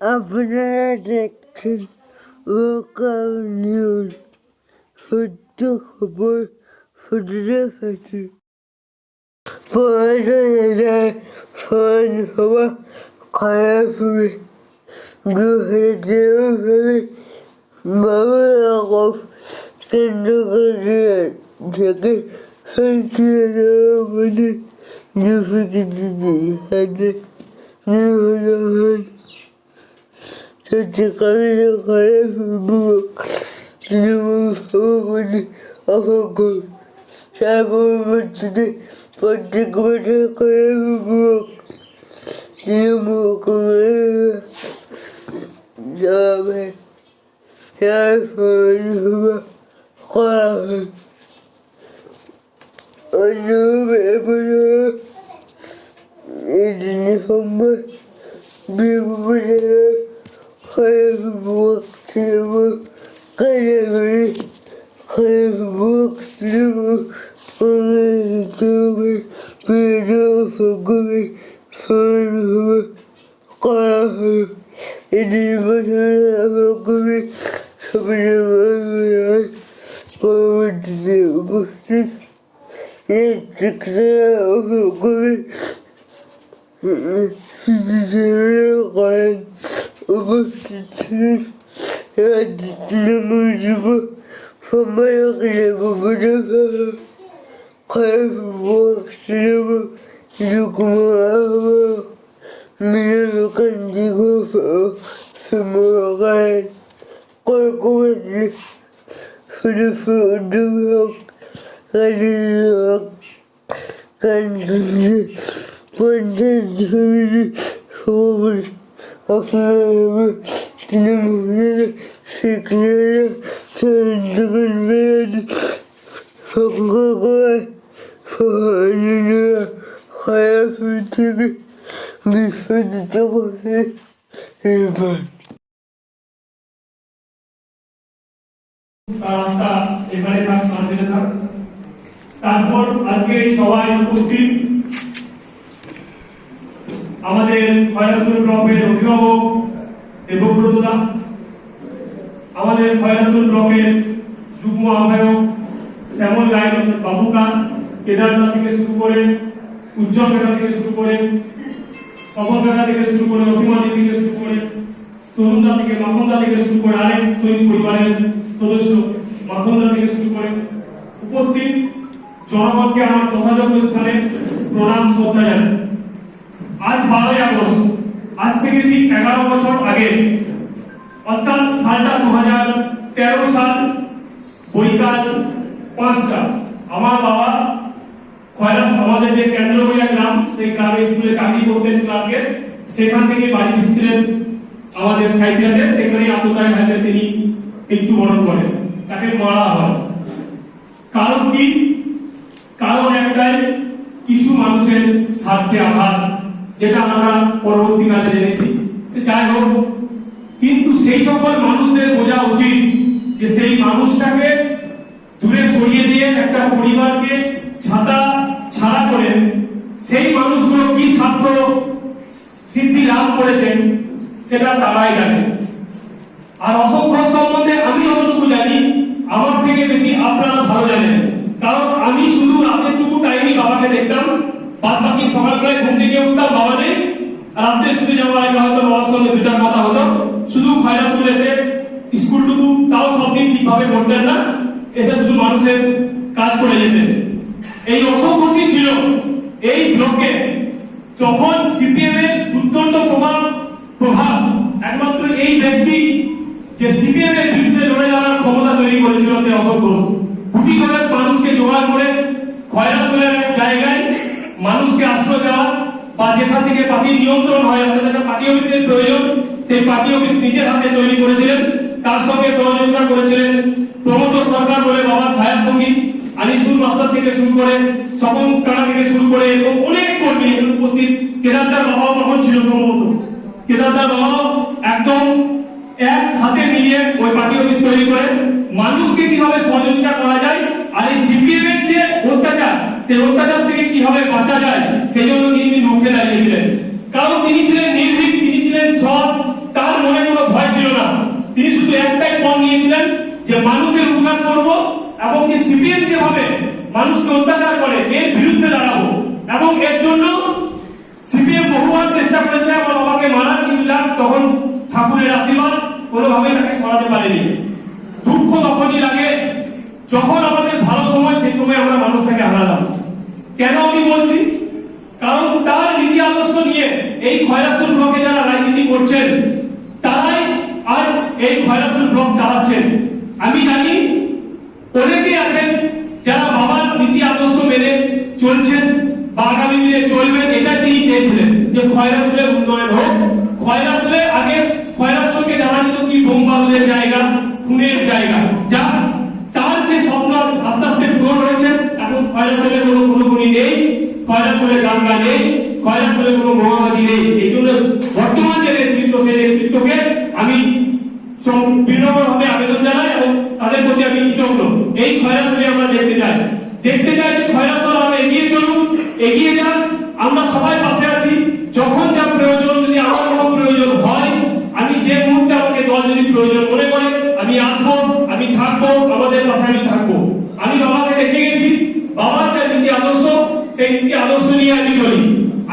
আপনারা দেখছেন local news সত্য খবর ফটোগ্রাফি পড়াশোনা ফোন হওয়া খারাপ হবে দু হাজার তেরো সালে বাবা রকম কেন্দ্র করে থেকে হয়েছিল দেওয়া বলে দুঃখিত হাতে খারাপ বুক তৃণমূল সভাপতি অভজ্ঞ তার পরবর্তীতে প্রত্যেক বছর খারাপ বুক তৃণমূল করে যাবে তার পরিষেবা করা হয় সময় বিপদে খারাপ বুক ছিল কারাগারে খারাপ বুক ছিল তবে প্রিয় সকলে সরল করা হয় এদিন বছর সকলে সবাই পরবর্তীতে উপস্থিত এই শিক্ষা সকলে করেন homosexuels et à des musulmans sont meilleurs que les populations. Croyez-vous que c'est le gouvernement Mais le candidat, c'est mon rêve. Croyez-vous que le feu de l'Europe, quand je suis de সদস্য অধ্যাপক কালীর কান্তি পঞ্চায়েত সমিতি সভাপতি আপনারা তৃণমূলের শিক্ষারা চন্দ্রবান বেড়াতে সংগ্রহ করে সহায়তা খারাপ থেকে বিস্ফোরিত করে এবার তার আত্মা এবারে তার শান্তিতে থাক তারপর আজকে এই সভায় উপস্থিত আমাদের খয়রাসুল ব্লকের অভিভাবক দেবব্রত দা আমাদের খয়রাসুল ব্লকের যুগ্ম আহ্বায়ক শ্যামল রায় বাবুকা, কেদারনাথ থেকে শুরু করে উজ্জ্বল কাকা থেকে শুরু করে সফল কাকা থেকে শুরু করে অসীমাদি থেকে শুরু করে তরুণদা থেকে মাখনদা থেকে শুরু করে আরেক শহীদ পরিবারের সদস্য মাখনদা থেকে শুরু করে উপস্থিত জনগণকে আমার যথাযোগ্য স্থানে প্রণাম, শ্রদ্ধা জানাই। আজ বারোই আগস্ট। আজ থেকে ঠিক এগারো বছর আগে, অর্থাৎ সালটা দু হাজার তেরো সাল, বৈকাল পাঁচটা, আমার বাবা খয়রাস আমাদের যে কেন্দ্রবিয়া গ্রাম, সেই গ্রামে স্কুলে চাকরি করতেন ক্লার্কে। সেখান থেকে বাড়ি ফিরছিলেন আমাদের সাইকেলে সেখানে আত্মতায় হাতে তিনি মৃত্যুবরণ করেন। তাকে মারা হয়। কারণ কি? কারণ একটাই, কিছু মানুষের স্বার্থে আঘাত। যেটা আমরা পরবর্তীকালে জেনেছি যাই হোক, কিন্তু সেই সকল মানুষদের বোঝা উচিত যে সেই মানুষটাকে দূরে সরিয়ে দিয়ে একটা পরিবারকে ছাতা ছাড়া করে সেই মানুষগুলো কি স্বার্থ সিদ্ধি লাভ করেছেন, সেটা তারাই জানে। আর অসংখ্য বাদ বাকি সকালবেলায় ঘুম থেকে উঠতাম, বাবা নেই। রাত্রে শুতে যাওয়ার আগে হয়তো বাবার সঙ্গে দু চার কথা হতো। শুধু খয়রা স্কুল এসে স্কুলটুকু, তাও সব ঠিকভাবে করতেন না। এসে শুধু মানুষের কাজ করে যেতেন। এই অসংখ্যটি ছিল? এই ব্লকে যখন সিপিএম এর দুর্দণ্ড প্রভাব প্রভাব, একমাত্র এই ব্যক্তি যে সিপিএম এর বিরুদ্ধে লড়ে যাওয়ার ক্ষমতা তৈরি করেছিল, সে অসংখ্য। গুটি করে মানুষকে জোগাড় করে জায়গায় মানুষকে আশ্রয় দেওয়া বা যেখান থেকে পার্টি নিয়ন্ত্রণ হয়, অর্থাৎ একটা পার্টি অফিসের প্রয়োজন, সেই পার্টি অফিস নিজের হাতে তৈরি করেছিলেন। তার সঙ্গে সহযোগিতা করেছিলেন প্রমোদ সরকার বলে বাবা ছায়া সংগীত আনিসুল মাস্টার থেকে শুরু করে স্বপন কানা থেকে শুরু করে এরকম অনেক কর্মী এখানে উপস্থিত। কেদারদার বাবাও তখন ছিল সম্ভবত। কেদারদার বাবাও একদম এক হাতে মিলিয়ে ওই পার্টি অফিস তৈরি করে। মানুষকে কীভাবে সহযোগিতা করা যায়, আর এই সিপিএম এর যে অত্যাচার সেই অত্যাচার থেকে কীভাবে বাঁচা যায় সেই জন্য তিনি তিনি মুখে দাঁড়িয়েছিলেন। কারণ তিনি ছিলেন নির্ভীক, তিনি ছিলেন সৎ, তার মনে কোনো ভয় ছিল না। তিনি শুধু একটাই পণ নিয়েছিলেন, যে মানুষের উপকার করব এবং যে সিপিএম যেভাবে মানুষকে অত্যাচার করে, এর বিরুদ্ধে দাঁড়াবো। এবং এর জন্য সিপিএম বহুবার চেষ্টা করেছে, আমার বাবাকে মারার, কিন্তু তখন ঠাকুরের আশীর্বাদ কোনোভাবে তাকে সরাতে পারেনি। দুঃখ তখনই লাগে যখন আমাদের ভালো সময়, সেই সময় আমরা মানুষটাকে হারালাম। কেন আমি বলছি? কারণ তার নীতি আদর্শ নিয়ে এই খয়রাসুল ব্লকে যারা রাজনীতি করছেন, তারাই আজ এই খয়রাসুল ব্লক চালাচ্ছেন। আমি জানি অনেকেই আছেন যারা বাবার নীতি আদর্শ মেনে চলছেন বা আগামী দিনে চলবেন, এটা তিনি চেয়েছিলেন যে খয়রাসুলের উন্নয়ন হোক। খয়রাসুলে আগে খয়রাসুলকে জানা কি বোমবারুদের জায়গা, খুনের জায়গা। কোনো নেই নেই কোনো নেই। এই জন্য বর্তমান যে নেতৃত্ব, সেই নেতৃত্বকে আমি বিনম্রভাবে আবেদন জানাই এবং তাদের প্রতি আমি কৃতজ্ঞ। এই খয়রাসুলি আমরা দেখতে চাই। দেখতে চাই যে খয়রাসুল আমরা এগিয়ে চলুন এগিয়ে যান আমরা সবাই পাশে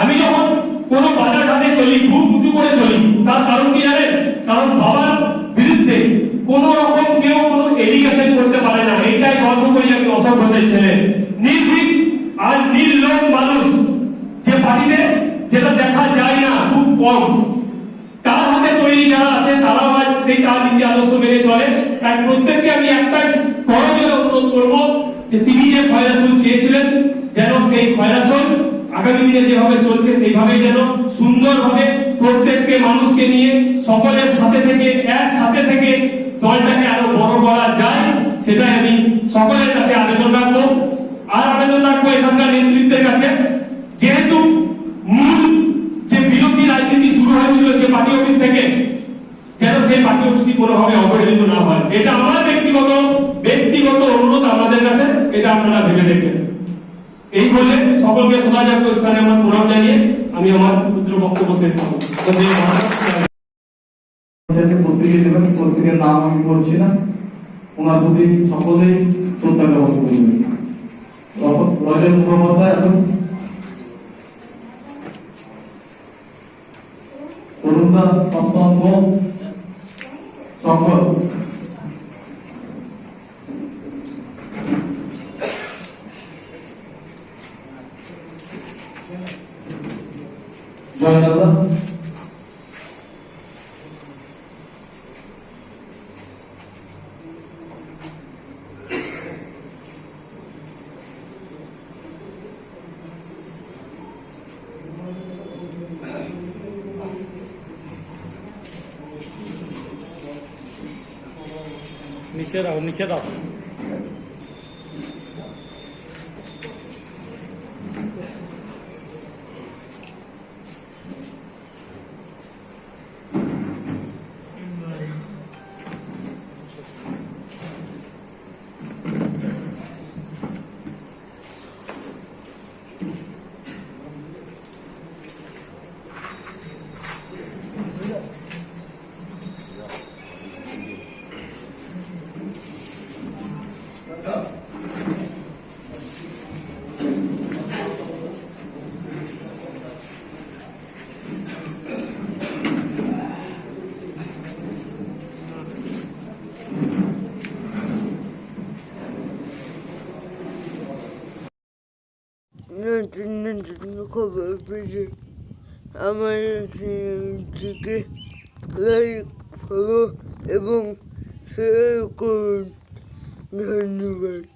আমি যখন কোনো বাজার ঘাটে চলি বুক উঁচু করে চলি, তার কারণ কি জানেন? কারণ বাবার বিরুদ্ধে কোন রকম কেউ কোনো এলিগেশন করতে পারে না। এইটাই গর্ব করি আমি অশোক ঘোষের ছেলে। নির্ভীক আর নির্লোক মানুষ যে পার্টিতে যেটা দেখা যায় না, খুব কম। তার হাতে তৈরি যারা আছে, তারাও আজ সেই তার নীতি আদর্শ মেনে চলে। তাই প্রত্যেককে আমি একটাই অনুরোধ করব যে তিনি যে খয়রাসুল চেয়েছিলেন, যেন সেই খয়রাসুল আগামী দিনে যেভাবে চলছে সেইভাবে যেন সুন্দরভাবে প্রত্যেককে মানুষকে নিয়ে সকলের সাথে থেকে এক সাথে থেকে দলটাকে আরও বড় করা যায়, সেটাই আমি সকলের কাছে আবেদন রাখব। আর আবেদন রাখব এখানকার নেতৃত্বের কাছে। যেহেতু মূল যে বিরোধী রাজনীতি শুরু হয়েছিল যে পার্টি অফিস থেকে, যেন সেই পার্টি অফিসটি কোনোভাবে অবহেলিত না হয়। এটা আমার ব্যক্তিগত ব্যক্তিগত অনুরোধ আপনাদের কাছে, এটা আপনারা ভেবে দেখবেন। এই বলে সকলকে শোনা যাক স্থানে আমার প্রণাম জানিয়ে আমি আমার পুত্র বক্তব্য শেষ করব। আমি বলছি না। ওনার প্রতি শ্রদ্ধা জ্ঞাপন করবেন রজত মুখোপাধ্যায়, আসুন। জয় নিচে দাও নিচে দাও। নতুন নতুন খবর পেতে আমার চ্যানেলটিকে লাইক ফলো এবং শেয়ার করুন ধন্যবাদ